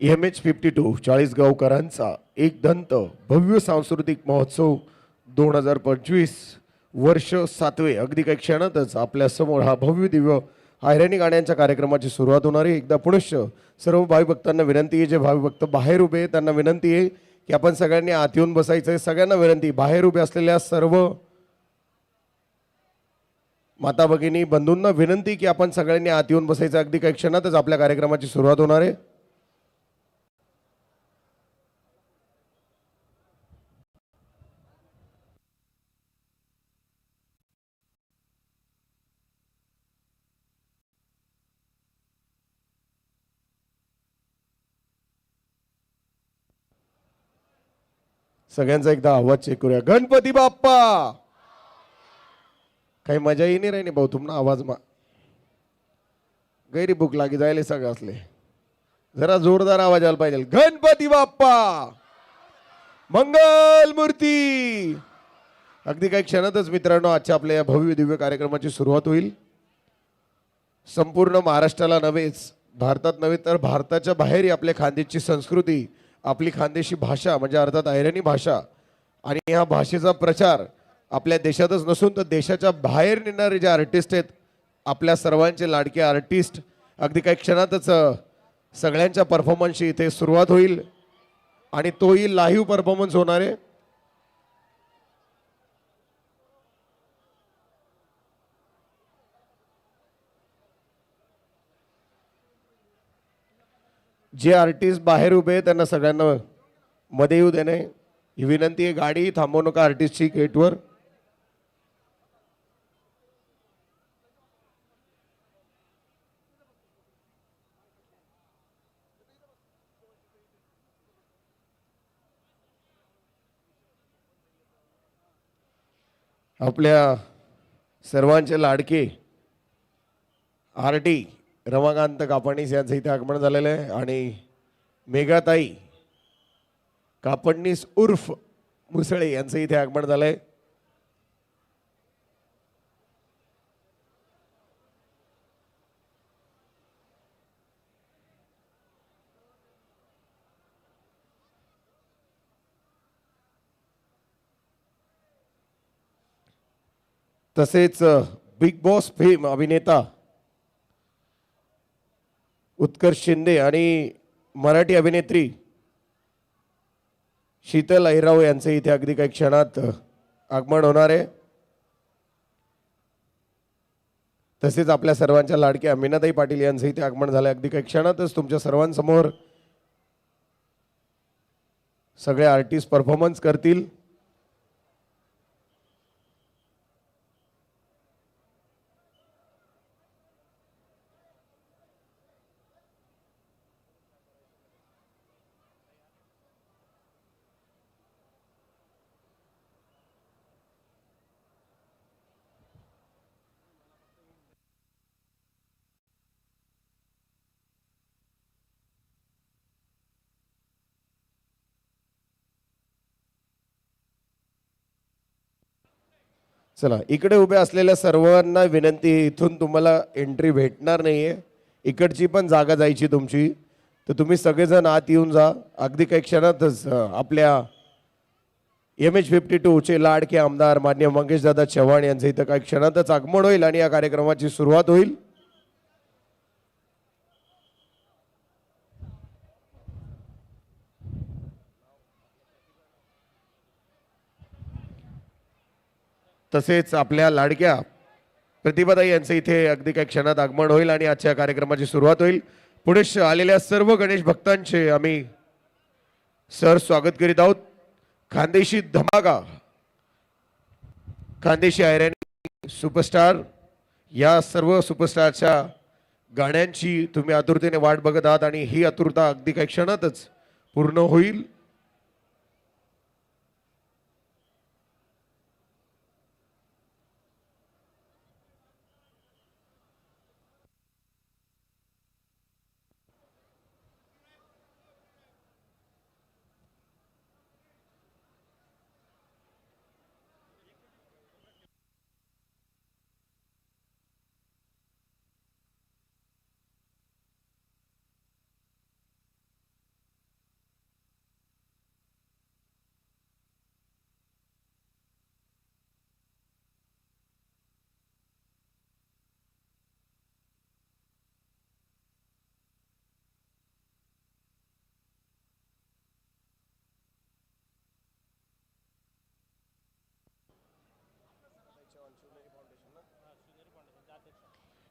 M H fifty two चाळीसगावकरांचा एक दंत भव्य सांस्कृतिक महोत्सव दोन हजार पंचवीस वर्ष सातवे. अगदी काही क्षणातच आपल्यासमोर हा भव्य दिव्य हायराणी गाण्यांच्या कार्यक्रमाची सुरुवात होणार आहे. एकदा पुनश्च सर्व भाविभक्तांना विनंती आहे जे भाविभक्त बाहेर उभे त्यांना विनंती आहे की आपण सगळ्यांनी आत येऊन बसायचं आहे. सगळ्यांना विनंती बाहेर उभे असलेल्या सर्व माता भगिनी बंधूंना विनंती की आपण सगळ्यांनी आत येऊन बसायचं अगदी काही क्षणातच आपल्या कार्यक्रमाची सुरुवात होणार आहे. सगळ्यांचा एकदा आवाज चेक करूया. गणपती बाप्पा! काही मजा येई नाही राहिली भाऊ तुम्हाला आवाज मा गैरी भूक लागी जायले सगळं असले. जरा जोरदार आवाज आला पाहिजे. गणपती बाप्पा! मंगल मूर्ती! अगदी काही क्षणातच मित्रांनो आजच्या आपल्या या भव्य दिव्य कार्यक्रमाची सुरुवात होईल. संपूर्ण महाराष्ट्राला नव्हेच भारतात नव्हे तर भारताच्या बाहेरही आपल्या खानदेशची संस्कृती आपली खानदेशी भाषा म्हणजे अर्थात ऐरणी भाषा आणि ह्या भाषेचा प्रचार आपल्या देशातच नसून तर देशाच्या बाहेर नेणारे जे आर्टिस्ट आहेत आपल्या सर्वांचे लाडके आर्टिस्ट अगदी काही क्षणातच सगळ्यांच्या परफॉर्मन्सची इथे सुरुवात होईल आणि तोही लाईव्ह परफॉर्मन्स होणार आहे. जे आर्टिस्ट बाहेर उभे आहेत त्यांना सगळ्यांना मध्ये येऊ देणे. ही विनंती आहे गाडी थांबवू नका आर्टिस्टची गेटवर आपल्या सर्वांचे लाडके आर टी रमाकांत कापडणीस यांचं इथे आगमन झालेलं आहे. आणि मेघाताई कापडणीस उर्फ मुसळे यांचं इथे आगमन झालं आहे तसेच बिग बॉस फेम अभिनेता उत्कर्ष शिंदे आणि मराठी अभिनेत्री शीतल अहिराव यांचं इथे अगदी काही क्षणात आगमन होणार आहे. तसेच आपल्या सर्वांच्या लाडक्या मीनाताई पाटील यांचं इथे आगमन झालं अगदी काही क्षणातच तुमच्या सर्वांसमोर सगळे आर्टिस्ट परफॉर्मन्स करतील. चला इकडे उभे असलेल्या सर्वांना विनंती इथून तुम्हाला एंट्री भेटणार नाहीये. इकडची पण जागा जायची तुमची. तर तुम्ही सगळेजण आत येऊन जा. अगदी काही क्षणातच आपल्या एम एच फिफ्टी टूचे लाडके आमदार मान्य मंगेशदादा चव्हाण यांचं इथं काही क्षणातच आगमन होईल आणि या कार्यक्रमाची सुरुवात होईल. तसेच आपल्या लाडक्या प्रतिभाताई यांचं इथे अगदी काही क्षणात आगमन होईल आणि आजच्या कार्यक्रमाची सुरुवात होईल. पुढे आलेल्या सर्व गणेश भक्तांचे आम्ही सर स्वागत करीत आहोत. खानदेशी धमाका खानदेशी आयरन सुपरस्टार या सर्व सुपरस्टारच्या गाण्यांची तुम्ही आतुरतेने वाट बघत आहात आणि ही आतुरता अगदी काही क्षणातच पूर्ण होईल.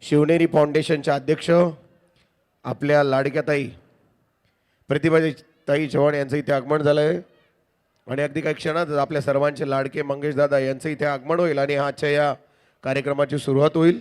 शिवनेरी फाउंडेशनच्या अध्यक्ष आपल्या लाडक्याताई प्रतिभाजी ताई चव्हाण यांचं इथे आगमन झालं आहे आणि अगदी काही क्षणातच आपल्या सर्वांचे लाडके मंगेश दादा यांचं इथे आगमन होईल आणि आजच्या या कार्यक्रमाची सुरुवात होईल.